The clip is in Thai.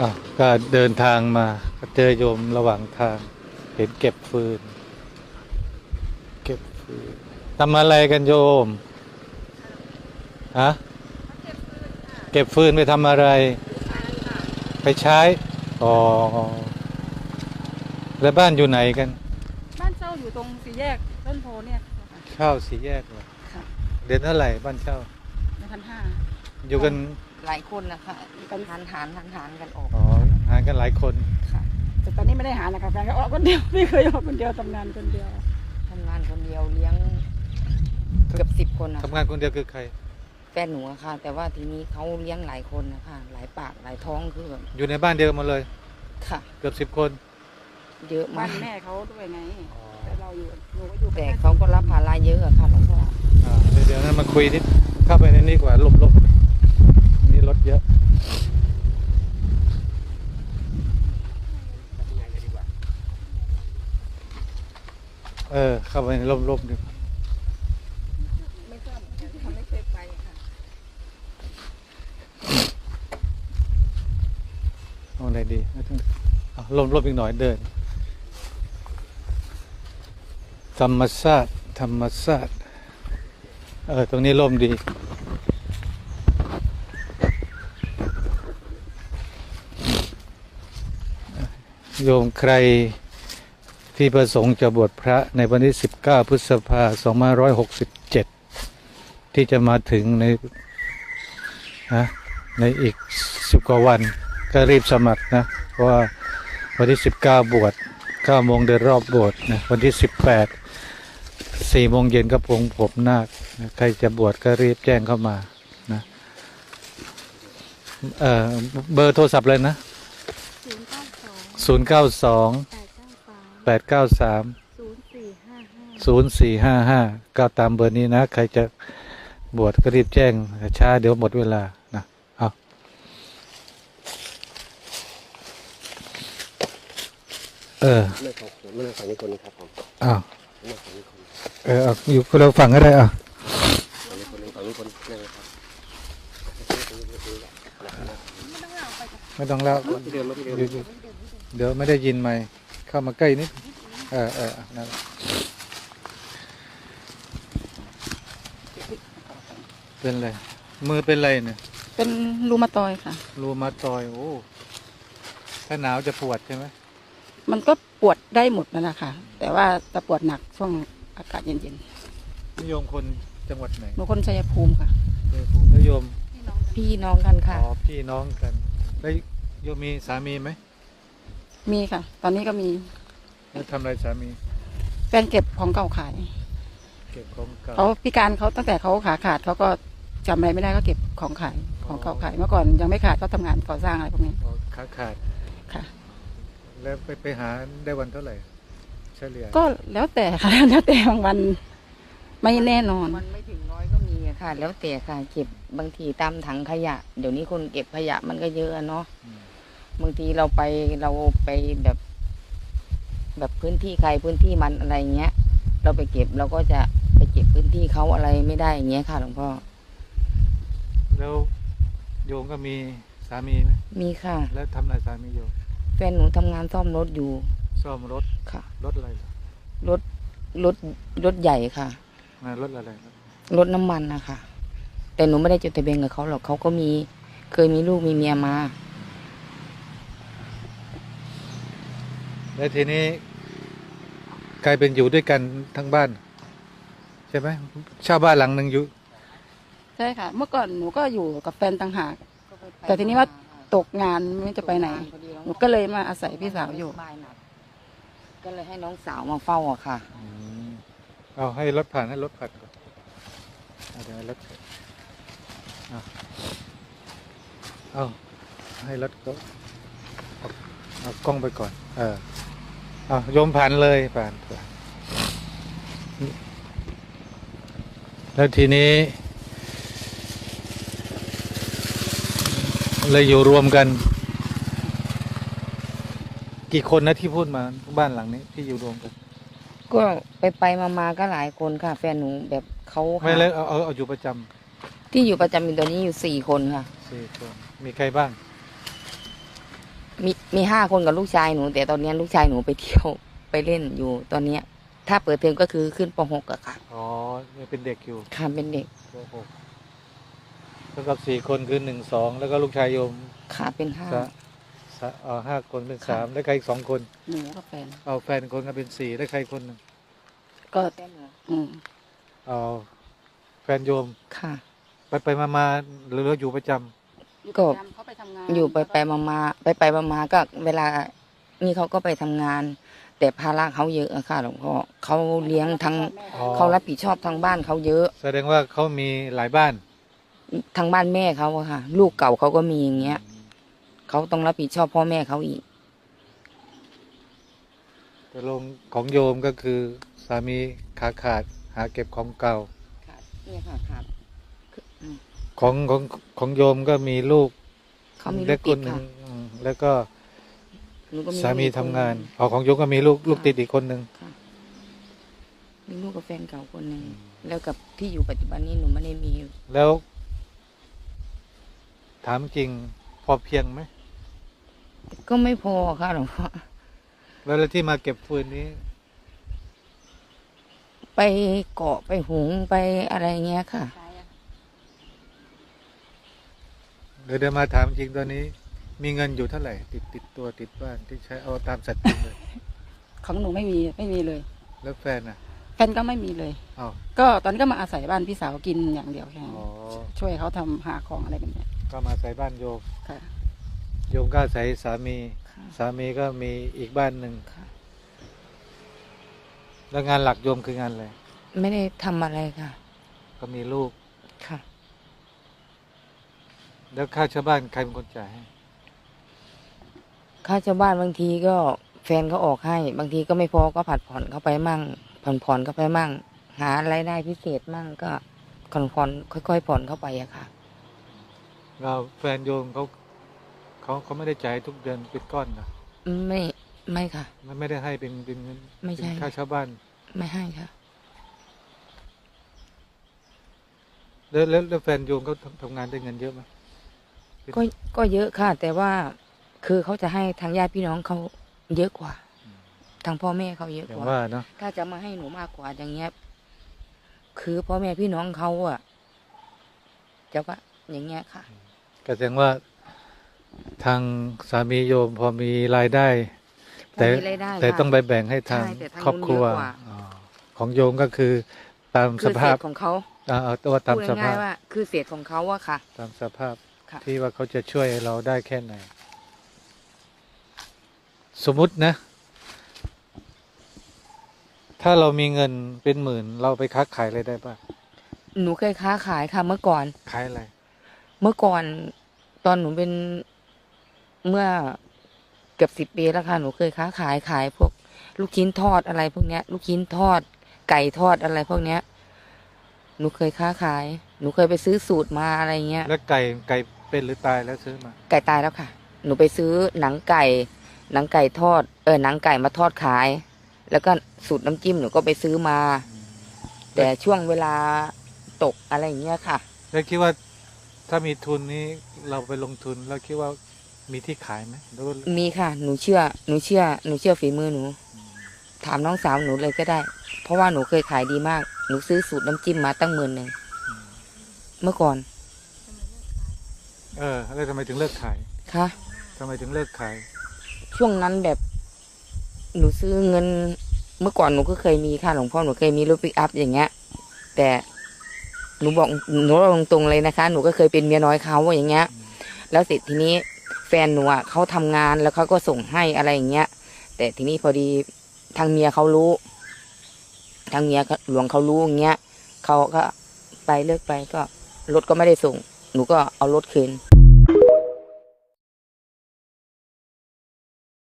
อะก็เดินทางมาก็เจอโยมระหว่างทาง เห็นเก็บฟืน เก็บฟืนทำอะไรกันโยมฮะเก็บฟืนไปทำอะไร ไปใช้อ๋อแล้วบ้านอยู่ไหนกัน บ้านเช่าอยู่ตรงสี่แยกต้นโพเนี่ยค่ะเช่าสี่แยกเหรอค่ะเดือนเท่าไหร่บ้านเช่าในพันห้าอยู่กัน หลายคนนะคะกันหันหันหันหันกันออกอ๋อหากันหลายคนค่ะ แต่ตอนนี้ไม่ได้หานะคะแฟนก็ออกคนเดียวไม่เคยออกคนเดียวทำงานคนเดียวทำงานคนเดียวเลี้ยงเกือบสิบคนนะทำงานคนเดียวคือใคร แฟนหนูอะค่ะ แต่ว่าทีนี้เขาเลี้ยงหลายคนนะคะหลายปากหลายท้องคือแบบอยู่ในบ้านเดียวกันหมดเลย ค่ะ เกือบสิบคนเยอะบ้ามานกแม่เขาด้วยไงแต่เราอยู่หนูก็อยู่แต่เขาก็รับภาระเยอะอะค่ะหลวงพ่อ อ่าเดี๋ยวเดี๋ยวนั้นมาคุยนิดเข้าไปในนี้ดีกว่าหลบหลบนี่ รถเยอะเออ เข้าไปในร่มร่มดีกว่าไม่ทราบเขาไม่เคยไปค่ะเอาอะไรดีไม่ต้องเอาร่มร่มอีกหน่อยเดิน ธรรมชาติธรรมชาติเออ ตรงนี้ร่มดี โยมใครที่ประสงค์จะบวชพระในวันที่ 19 พฤษภาคม2567 ที่จะมาถึงในนะในอีก10กว่าวัน ก็รีบสมัครนะเพราะว่าวันที่ 19 บวช9โมงเดินรอบบวชนะวันที่ 18 4โมงเย็นก็ปงผมนาคนะใครจะบวชก็รีบแจ้งเข้ามานะเออเบอร์โทรศัพท์เลยนะ ศูนย์เก้าสอง092แปดเก้าสาม893ศูนย์สี่ห้าห้า0455ก็ตามเบอร์นี้นะ ใครจะบวชก็รีบแจ้งช้าเดี๋ยวหมดเวลานะเอาเออไม่ครับไม่นั่งฝั่งนี้คนนี้ครับผมอ้าวไม่นั่งฝั่งนี้คนเออเอาอยู่คนเราฝั่งก็ได้อะฝั่งนี้คนนึงฝั่งนี้คนนั่งเลยครับไม่ต้องเล่าที่เดิมมาที่เดิมอยู่อยู่ เดี๋ยวไม่ได้ยินไหมค์เข้ามาใกล้นิด เออเออนั่นเป็นไร มือเป็นไรเนี่ย เป็นรูมาตอยค่ะ รูมาตอยด์โอ้ ถ้าหนาวจะปวดใช่ไหม มันก็ปวดได้หมดนั่นแหละค่ะ แต่ว่าจะปวดหนักช่วงอากาศเย็นนิยมคนจังหวัดไหนๆหนูคนชัยภูมิค่ะเออผมนิยม พี่น้องกันอ๋ค่ะอพี่น้องกัน แล้วโยมมีสามีไหม มีค่ะ ตอนนี้ก็มีแล้วทำอะไรสามีแฟนเก็บของเก่าขายเก็บของเก่าเขาพิการเขาตั้งแต่เขาขาขาดเขาก็จำอะไรไม่ได้ก็เก็บของขายของเก่าขายเมื่อก่อนยังไม่ขาดก็ทำงานก่อสร้างอะไรพวกนี้อ๋อขาขาดค่ะ แล้วไปไปหาได้วันเท่าไหร่เฉลี่ยก็แล้วแต่ค่ะ แล้วแต่บางวันไม่แน่นอน มันไม่ถึงร้อยก็มีอะค่ะ แล้วแต่ค่ะเก็บบางทีตามถังขยะ เดี๋ยวนี้คนเก็บขยะมันก็เยอะอะเนาะ อืม บางทีเราไปเราไปแบบ แบบพื้นที่ใครพื้นที่มันอะไรเงี้ย เราไปเก็บเราก็จะไปเก็บพื้นที่เขาอะไรไม่ได้อย่างเงี้ยค่ะหลวงพ่อ แล้วโยมก็มีสามีไหมมีค่ะ แล้วทำอะไรสามีโยมแฟนหนูทำงานซ่อมรถอยู่ซ่อมรถค่ะ รถอะไรเหรอรถรถรถใหญ่ค่ะ อ่ารถอะไรครับรถน้ำมันนะคะแต่หนูไม่ได้จดทะเบียนกับเขาหรอกเขาก็มี เคยมีลูกมีเมียมา แล้วทีนี้กลายเป็นอยู่ด้วยกันทั้งบ้าน ใช่ไหมเช่าบ้านหลังหนึ่งอยู่ ใช่ค่ะ เมื่อก่อนหนูก็อยู่กับแฟนต่างหาก แต่ทีนี้ว่าตกงานไม่รู้จะไปไหน หนูก็เลยมาอาศัยพี่สาวอยู่ ก็เลยให้น้องสาวมาเฝ้าอะค่ะอืมเอาให้รถผ่านให้รถผ่านก่อนเอาเดี๋ยวให้รถเอาเอาให้รถก็เอาเอากล้องไปก่อน เออเอาโยมผ่านเลยผ่านผ่านแล้วทีนี้เลยอยู่รวมกัน กี่คนนะที่พูดมาบ้านหลังนี้ที่อยู่รวมกัน ก็ไปไปมามาๆก็หลายคนค่ะ แฟนหนูแบบเขาไม่เลยเอาเอาเอาอยู่ประจำที่อยู่ประจำอยู่ตอนนี้อยู่สี่คนค่ะสี่คนมีใครบ้าง มีมีห้าคนกับลูกชายหนู แต่ตอนเนี้ยลูกชายหนูไปเที่ยวไปเล่นอยู่ตอนเนี้ย ถ้าเปิดเทอมก็คือขึ้นป .6 อะค่ะอ๋อยังเป็นเด็กอยู่ค่ะเป็นเด็กปหกเท่ากับสี่คนคือหนึ่งสองแล้วก็ลูกชายโยมค่ะเป็นห้าสะสะเอ่อห้าคนเป็นค่ะสามแล้วใครอีกสองคนหนูกับแฟนเอาแฟนคนก็เป็นสี่แล้วใครคนหนึ่งก็อืมเอาแฟนโยมค่ะ ไปไปมามาหรือว่าอยู่ประจำ ก็ เขาไปทำงานอยู่ไปไปมามาไปไปมามาก็เวลานี่เขาก็ไปทำงาน แต่ภาระเขาเยอะอะค่ะหลวงพ่อเขาเลี้ยงทั้งอ๋อ เขารับผิดชอบทางบ้านเขาเยอะแสดงว่าเขามีหลายบ้านทางบ้านแม่เขาอะค่ะ ลูกเก่าเขาก็มีอย่างเงี้ยเขาต้องรับผิดชอบพ่อแม่เขาอีกแต่ลงของโยมก็คือสามีขาขาดหาเก็บของเก่า ค่ะเนี่ยค่ะครับคืออืม ของของของโยมก็มีลูกเขามีลูเล็กกคติดนหนึ่ค่ะงอืมแล้วก็หนูก็สามีลูกทำคนงานหนึ่เอาของโยมก็มีลูกลูกค่ะติดอีกคนหนึ่งค่ะมีลูกกับแฟนเก่าคนหนึ่งแล้วกับที่อยู่ปัจจุบันนี้หนูไม่ได้มีแล้ว ถามจริงพอเพียงไหมก็ไม่พอค่ะหลวงพ่อแล้วที่มาเก็บฟืนนี้ไปเกาะไปหุงไปอะไรเงี้ยค่ะ เดี๋ยวเดี๋ยวมาถามจริงตอนนี้ มีเงินอยู่เท่าไหร่ ติดติดตัวติดบ้านที่ใช้เอาตามสัตว์จริงเลย ของหนูไม่มีไม่มีเลย แล้วแฟนอะแฟนก็ไม่มีเลย อ้าว ก็ตอนนี้ก็มาอาศัยบ้านพี่สาวกินอย่างเดียวแค่นั้นอ๋อ ช่วยเขาทำหาของอะไรกันเนี่ยก็มาใส่บ้านโยมค่ะ โยมก็ใส่สามี ค่ะ สามีก็มีอีกบ้านหนึ่งค่ะ แล้วงานหลักโยมคืองานอะไรไม่ได้ทำอะไรค่ะ ก็มีลูกค่ะ แล้วค่าเช่าบ้านใครเป็นคนจ่ายให้ค่าเช่าบ้านบางทีก็แฟนเขาออกให้ บางทีก็ไม่พอก็ผัดผ่อนเข้าไปมั่ง ผ่อนผ่อนเข้าไปมั่ง หารายได้พิเศษมั่งก็ผ่อนผ่อนค่อย ๆ ผ่อนเข้าไปอะค่ะ เราแฟนโยมเขาเขาเขาไม่ได้จ่ายทุกเดือนเป็นก้อนนะไม่ไม่ค่ะ มันไม่ได้ให้เป็นเป็นเงินไม่ใช่ เป็นค่าเช่าบ้าน ไม่ให้ค่ะ แล้วแล้วแล้วแฟนโยมเขาทำทำงานได้เงินเยอะไหม ก็ก็เยอะค่ะ แต่ว่าคือเขาจะให้ทางญาติพี่น้องเขาเยอะกว่า ทางพ่อแม่เขาเยอะอย่างกว่า ว่าเนาะถ้าจะมาให้หนูมากกว่าอย่างเงี้ย คือพ่อแม่พี่น้องเขาอะจะว่าอย่างเงี้ยค่ะ ก็แสดงว่าทางสามีโยมพอมีรายได้ แต่พอมีรายได้แต่ค่ะต้องไปแบ่งให้ทางใช่แต่ทางครอบครัวนู้นเยอะกว่า อ๋อของโยมก็คือตามคืสอเศภาพษของเขาอ่าเอาตัวตามพูดสภาง่ายพๆว่า คือเศษของเขาอะค่ะ ตามสภาพค่ะ ที่ว่าเขาจะช่วยเราได้แค่ไหน สมมุตินะ ถ้าเรามีเงินเป็นหมื่น เราไปค้าขายอะไรได้บ้างหนูเคยค้าขายค่ะเมื่อก่อน ขายอะไร เมื่อก่อนตอนหนูเป็นเมื่อเกือบสิบปีแล้วค่ะหนูเคยค้าขายขายพวก ลูกชิ้นทอดอะไรพวกเนี้ย ลูกชิ้นทอด ไก่ทอดอะไรพวกเนี้ยหนูเคยค้าขาย หนูเคยไปซื้อสูตรมาอะไรเงี้ย แล้วไก่ไก่ เป็นหรือตายแล้วซื้อมา ไก่ตายแล้วค่ะ หนูไปซื้อหนังไก่ หนังไก่ทอด เออหนังไก่มาทอดขาย แล้วก็สูตรน้ำจิ้มหนูก็ไปซื้อมา แต่ช่วงเวลาตกอะไรอย่างเงี้ยค่ะ แล้วคิดว่าถ้ามีทุนนี้เราไปลงทุนแล้วคิดว่ามีที่ขายไหมหรือว่ามีค่ะ หนูเชื่อ หนูเชื่อ หนูเชื่อฝีมือหนู ถามน้องสาวหนูเลยก็ได้ เพราะว่าหนูเคยขายดีมาก หนูซื้อสูตรน้ำจิ้มมาตั้งหมื่นหนึ่ง เมื่อก่อน เออแล้วทำไมถึงเลิกขายค่ะทำไมถึงเลิกขาย ช่วงนั้นแบบ หนูซื้อเงิน เมื่อก่อนหนูก็เคยมีค่ะหลวงพ่อหนูเคยมีรถปิกอัพอย่างเงี้ย แต่หนูบอกหนูบอกตรงๆเลยนะคะ หนูก็เคยเป็นเมียน้อยเขาอย่างเงี้ย แล้วเสร็จทีนี้แฟนหนูอะเขาทำงานแล้วเขาก็ส่งให้อะไรอย่างเงี้ย แต่ทีนี้พอดีทางเมียเขารู้ ทางเมียหลวงเขารู้อย่างเงี้ยเขาก็ไปเลิกไปก็รถก็ไม่ได้ส่ง หนูก็เอารถคืน